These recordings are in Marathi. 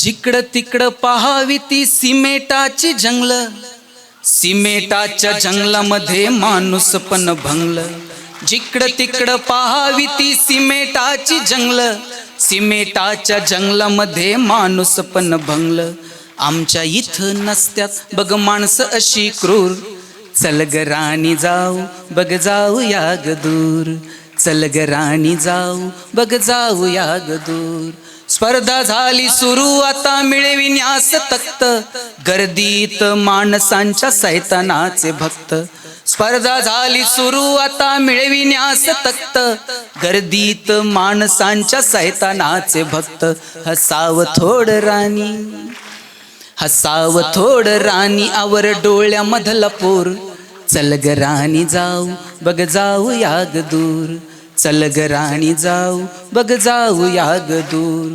जिकडं तिकडं पहावी ती सिमेटाची जंगल. सिमेटाच्या जंगलामध्ये माणूस पण भंगल. जिकडं तिकडं पहावी ती सिमेटाची जंगल. सिमेटाच्या जंगलामध्ये माणूस पण भंगल. आमच्या इथं नसत्यात बघ माणसं अशी क्रूर. चल ग राणी जाऊ बघ जाऊ या ग दूर. चल ग राणी जाऊ बघ जाऊ या ग दूर. स्पर्धा झाली सुरू आता मिळविण्यास तक्त. गर्दीत माणसांच्या सैतानाचे भक्त. स्पर्धा झाली सुरू आता मिळविण्यास तक्त. गर्दीत माणसांच्या सैतानाचे भक्त. हसाव थोड राणी हसाव थोड राणी आवर डोळ्यामधला पोर. चल ग राणी जाऊ बघ जाऊ या दूर. चल ग राणी जाऊ बघ जाऊ या दूर.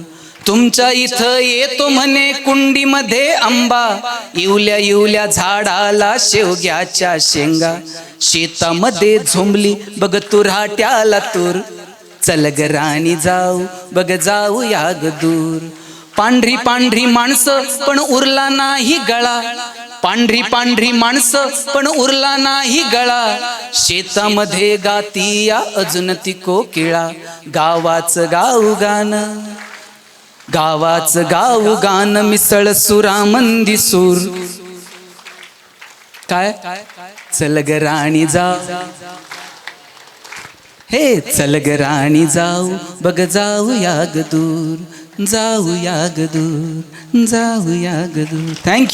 तुमच्या इथं येतो म्हणे कुंडीमध्ये आंबा. इवल्या इवल्या झाडाला शेवग्याच्या शेंगा. शेतामध्ये झोंबली बघ तुराट्याला तूर. चल ग राणी जाऊ बघ जाऊ या ग दूर. पांढरी पांढरी माणसं पण उरला नाही गळा. पांढरी पांढरी माणसं पण उरला नाही गळा. शेतामध्ये गातीया अजून ती कोकिळा. गावाचं गाऊ गाण. गावाचं गाऊ गाण मिसळ सुरामंदी सूर. काय? चल ग राणी जा हे चल ग राणी जाऊ. बघ जाऊ याग ग दूर. जाऊ याग ग दूर. जाऊ याग दूर. थँक्यू